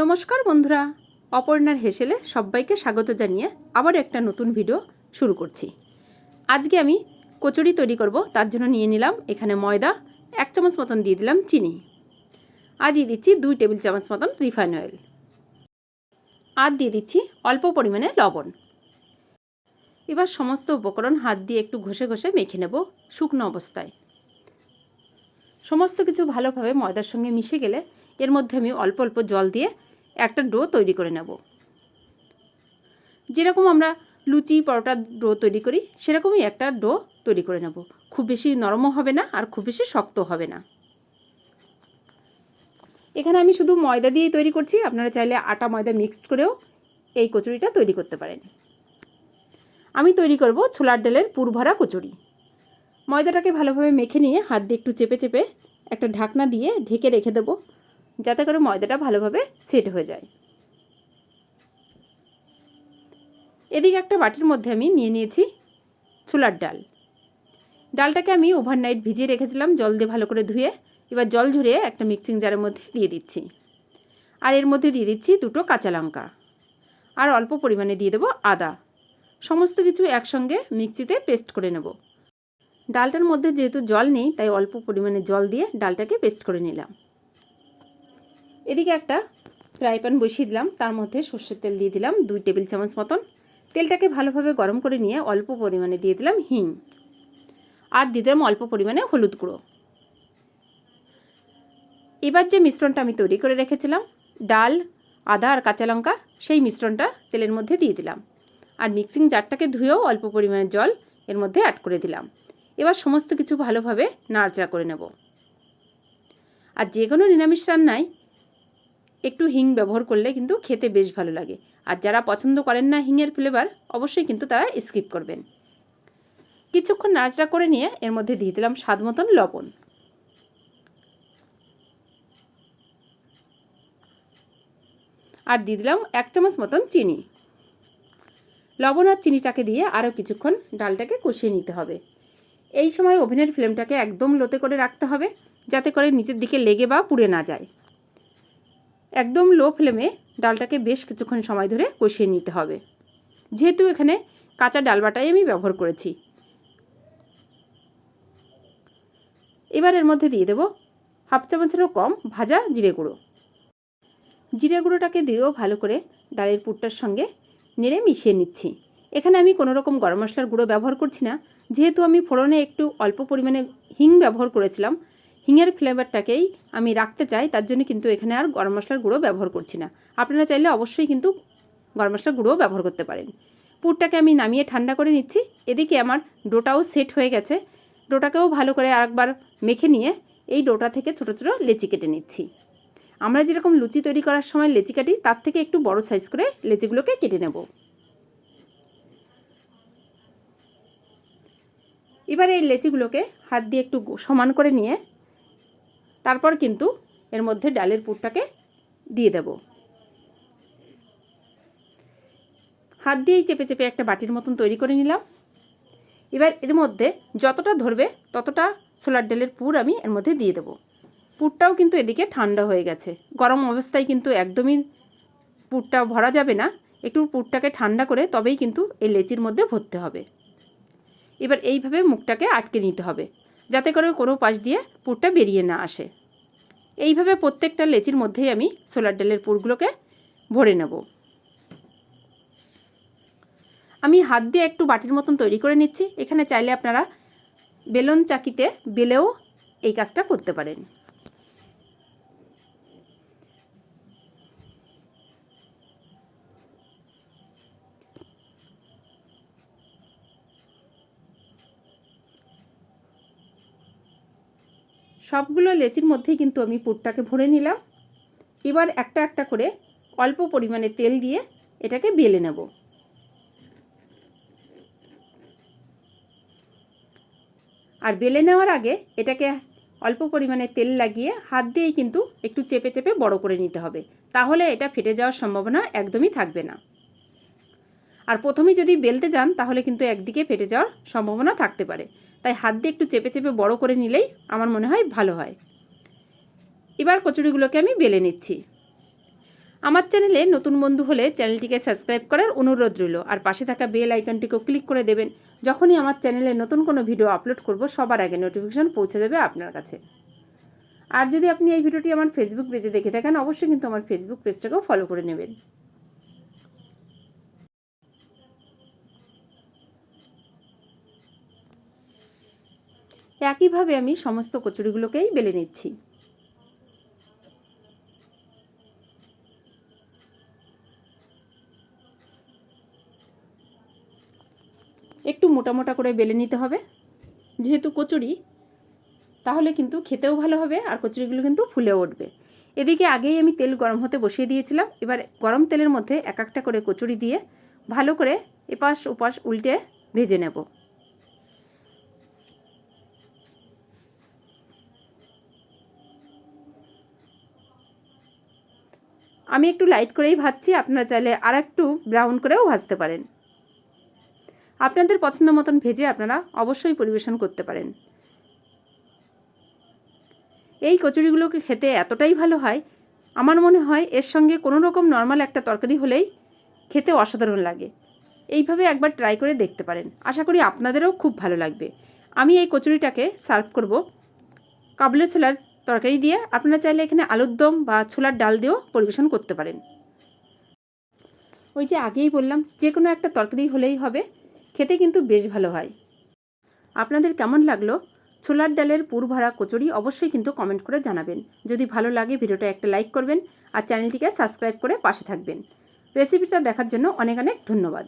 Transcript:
নমস্কার বন্ধুরা, অপর্ণার হেসেলে সবাইকে স্বাগত জানিয়ে আবার একটা নতুন ভিডিও শুরু করছি। আজকে আমি কচুরি তৈরি করব, তার জন্য নিয়ে নিলাম এখানে ময়দা, এক চামচ মতন দিয়ে দিলাম চিনি আর দিয়ে দিচ্ছি দুই টেবিল চামচ মতন রিফাইন অয়েল আর দিয়ে দিচ্ছি অল্প পরিমাণে লবণ। এবার সমস্ত উপকরণ হাত দিয়ে একটু ঘষে ঘষে মেখে নেব শুকনো অবস্থায়। সমস্ত কিছু ভালোভাবে ময়দার সঙ্গে মিশে গেলে এর মধ্যে আমি অল্প অল্প জল দিয়ে একটা ডো তৈরি করে নেব। যেরকম আমরা লুচি পরোটার ডো তৈরি করি, সেরকমই একটা ডো তৈরি করে নেব। খুব বেশি নরমও হবে না আর খুব বেশি শক্ত হবে না। এখানে আমি শুধু ময়দা দিয়েই তৈরি করছি। আপনারা চাইলে আটা, ময়দা মিক্সড করেও এই কচুরিটা তৈরি করতে পারেন। আমি তৈরি করব ছোলার ডালের পুরভরা কচুরি। ময়দাটাকে ভালোভাবে মেখে নিয়ে হাত দিয়ে একটু চেপে চেপে একটা ঢাকনা দিয়ে ঢেকে রেখে দেবো। যাতে করে ময়দাটা ভালোভাবে সেট হয়ে যায়। এদিকে একটা বাটির মধ্যে আমি নিয়ে নিয়েছি ছোলার ডাল। ডালটাকে আমি ওভারনাইট ভিজিয়ে রেখেছিলাম, জল দিয়ে ভালো করে ধুয়ে, এবার জল ঝরিয়ে একটা মিক্সিং জারের মধ্যে দিয়ে দিচ্ছি। আর এর মধ্যে দিয়ে দিচ্ছি দুটো কাঁচা লঙ্কা। আর অল্প পরিমাণে দিয়ে দেবো আদা। সমস্ত কিছু একসঙ্গে মিক্সিতে পেস্ট করে নেব। ডালটার মধ্যে যেহেতু জল নেই, তাই অল্প পরিমাণে জল দিয়ে ডালটাকে পেস্ট করে নিলাম। এদিকে একটা ফ্রাই প্যান বসিয়ে দিলাম, তার মধ্যে সর্ষের তেল দিয়ে দিলাম, দুই টেবিল চামচ মতন। তেলটাকে ভালোভাবে গরম করে নিয়ে অল্প পরিমাণে দিয়ে দিলাম হিং। আর দিয়ে দিলাম অল্প পরিমাণে হলুদ গুঁড়ো। এবার যে মিশ্রণটা আমি তৈরি করে রেখেছিলাম, ডাল, আদা আর কাঁচা লঙ্কা, সেই মিশ্রণটা তেলের মধ্যে দিয়ে দিলাম। আর মিক্সিং জারটাকে ধুয়েও অল্প পরিমাণে জল এর মধ্যে অ্যাড করে দিলাম। এবার সমস্ত কিছু ভালোভাবে নাড়াচাড়া করে নেব। আর যে কোনো নিরামিষ রান্নায় একটু হিং ব্যবহার করলে কিন্তু খেতে বেশ ভালো লাগে। আর যারা পছন্দ করেন না হিংয়ের ফ্লেভার অবশ্যই কিন্তু তারা স্কিপ করবেন। কিছুক্ষণ নাড়াচাড়া করে নিয়ে এর মধ্যে দিয়ে দিলাম স্বাদ মতন লবণ। আর দিয়ে দিলাম এক চামচ মতন চিনি। লবণ আর চিনিটাকে দিয়ে আরও কিছুক্ষণ ডালটাকে কষিয়ে নিতে হবে। এই সময় ওভেনের ফ্লেমটাকে একদম লোতে করে রাখতে হবে, যাতে করে নিচের দিকে লেগে বা পুড়ে না যায়। একদম লো ফ্লেমে ডালটাকে বেশ কিছুক্ষণ সময় ধরে কষিয়ে নিতে হবে। যেহেতু এখানে কাঁচা ডাল বাটাই আমি ব্যবহার করেছি। এবার এর মধ্যে দিয়ে দেবো হাফ চামচেরও কম ভাজা জিরে গুঁড়ো। জিরে গুঁড়োটাকে দিয়েও ভালো করে ডালের পুরটার সঙ্গে নেড়ে মিশিয়ে নিচ্ছি। এখানে আমি কোনো রকম গরম মশলার গুঁড়ো ব্যবহার করছি না। যেহেতু আমি ফোড়নে একটু অল্প পরিমাণে হিং ব্যবহার করেছিলাম হিঙের ফ্লেভারটাকেই আমি রাখতে চাই, তার জন্য কিন্তু এখানে আর গরম মশলার গুঁড়ো ব্যবহার করছি না। আপনারা চাইলে অবশ্যই কিন্তু গরম মশলার গুঁড়োও ব্যবহার করতে পারেন। পুরটাকে আমি নামিয়ে ঠান্ডা করে নিচ্ছি। এদিকে আমার ডোটাও সেট হয়ে গেছে। ডোটাকেও ভালো করে আরেকবার মেখে নিয়ে এই ডোটা থেকে ছোটো ছোটো লেচি কেটে নিচ্ছি। আমরা যেরকম লুচি তৈরি করার সময় লেচি কাটি, তার থেকে একটু বড় সাইজ করে লেচিগুলোকে কেটে নেব। এবার এই লেচিগুলোকে হাত দিয়ে একটু সমান করে নিয়ে তারপর কিন্তু এর মধ্যে ডালের পুরটাকে দিয়ে দেব। হাত দিয়েই চেপে চেপে একটা বাটির মতন তৈরি করে নিলাম। এবার এর মধ্যে যতটা ধরবে ততটা ছোলার ডালের পুর আমি এর মধ্যে দিয়ে দেবো। পুরটাও কিন্তু এদিকে ঠান্ডা হয়ে গেছে। গরম অবস্থায় কিন্তু একদমই পুরটা ভরা যাবে না। একটু পুরটাকে ঠান্ডা করে তবেই কিন্তু এই লেচির মধ্যে ভরতে হবে। এবার এইভাবে মুখটাকে আটকে নিতে হবে। যাতে করে কোনো পাশ দিয়ে পুরটা বেরিয়ে না আসে। এইভাবে প্রত্যেকটা লেচির মধ্যেই আমি সোলার ডালের পুরগুলোকে ভরে নেব। আমি হাত দিয়ে একটু বাটির মতন তৈরি করে নিচ্ছি। এখানে চাইলে আপনারা বেলন চাকিতে বেলেও এই কাজটা করতে পারেন। সবগুলো লেচির মধ্যেই কিন্তু আমি পুরটাকে ভরে নিলাম। এবার একটা একটা করে অল্প পরিমাণে তেল দিয়ে এটাকে বেলে নেব। আর বেলে নেওয়ার আগে এটাকে অল্প পরিমাণে তেল লাগিয়ে হাত দিয়েই কিন্তু একটু চেপে চেপে বড় করে নিতে হবে। তাহলে এটা ফেটে যাওয়ার সম্ভাবনা একদমই থাকবে না। আর প্রথমে যদি বেলতে যান তাহলে কিন্তু একদিকে ফেটে যাওয়ার সম্ভাবনা থাকতে পারে। তাই হাত দিয়ে একটু চেপে চেপে বড় করে নিলেই আমার মনে হয় ভালো হয়। এবার কচুরিগুলোকে আমি বেলে নিচ্ছি। আমার চ্যানেলে নতুন বন্ধু হলে চ্যানেলটিকে সাবস্ক্রাইব করার অনুরোধ রইল আর পাশে থাকা বেল আইকনটিকেও ক্লিক করে দেবেন। যখনই আমার চ্যানেলে নতুন কোনো ভিডিও আপলোড করব, সবার আগে নোটিফিকেশন পৌঁছে দেবে আপনার কাছে। আর যদি আপনি এই ভিডিওটি আমার ফেসবুক পেজে দেখে থাকেন, অবশ্যই কিন্তু আমার ফেসবুক পেজটাকেও ফলো করে নেবেন। একইভাবে আমি সমস্ত কচুরিগুলোকেই বেলে নিচ্ছি। একটু মোটা মোটা করে বেলে নিতে হবে। যেহেতু কচুরি, তাহলে কিন্তু খেতেও ভালো হবে আর কচুরিগুলো কিন্তু ফুলে উঠবে। এদিকে আগেই আমি তেল গরম হতে বসিয়ে দিয়েছিলাম। এবার গরম তেলের মধ্যে এক একটা করে কচুরি দিয়ে ভালো করে এপাশ ওপাশ উল্টে ভেজে নেব। আমি একটু লাইট করেই ভাজছি, আপনারা চাইলে আর একটু ব্রাউন করেও ভাজতে পারেন। আপনাদের পছন্দ মতন ভেজে আপনারা অবশ্যই পরিবেশন করতে পারেন। এই কচুরিগুলোকে খেতে এতটাই ভালো হয়, আমার মনে হয় এর সঙ্গে কোনো রকম নর্মাল একটা তরকারি হলেই খেতে অসাধারণ লাগে। এইভাবে একবার ট্রাই করে দেখতে পারেন। আশা করি আপনাদেরও খুব ভালো লাগবে। আমি এই কচুরিটাকে সার্ভ করব। কাবলে ছোলার তরকারি দিয়ে আপনারা চাইলে এখানে আলুর দম বা ছোলার ডাল দিয়েও পরিবেশন করতে পারেন। ওই যে আগেই বললাম যে কোনো একটা তরকারি হলেই হবে, খেতে কিন্তু বেশ ভালো হয়। আপনাদের কেমন লাগল? ছোলার ডালের পুর ভরা কচুরি অবশ্যই কিন্তু কমেন্ট করে জানাবেন। যদি ভালো লাগে ভিডিওটা একটা লাইক করবেন আর চ্যানেলটিকে সাবস্ক্রাইব করে পাশে থাকবেন। রেসিপিটা দেখার জন্য অনেক অনেক ধন্যবাদ।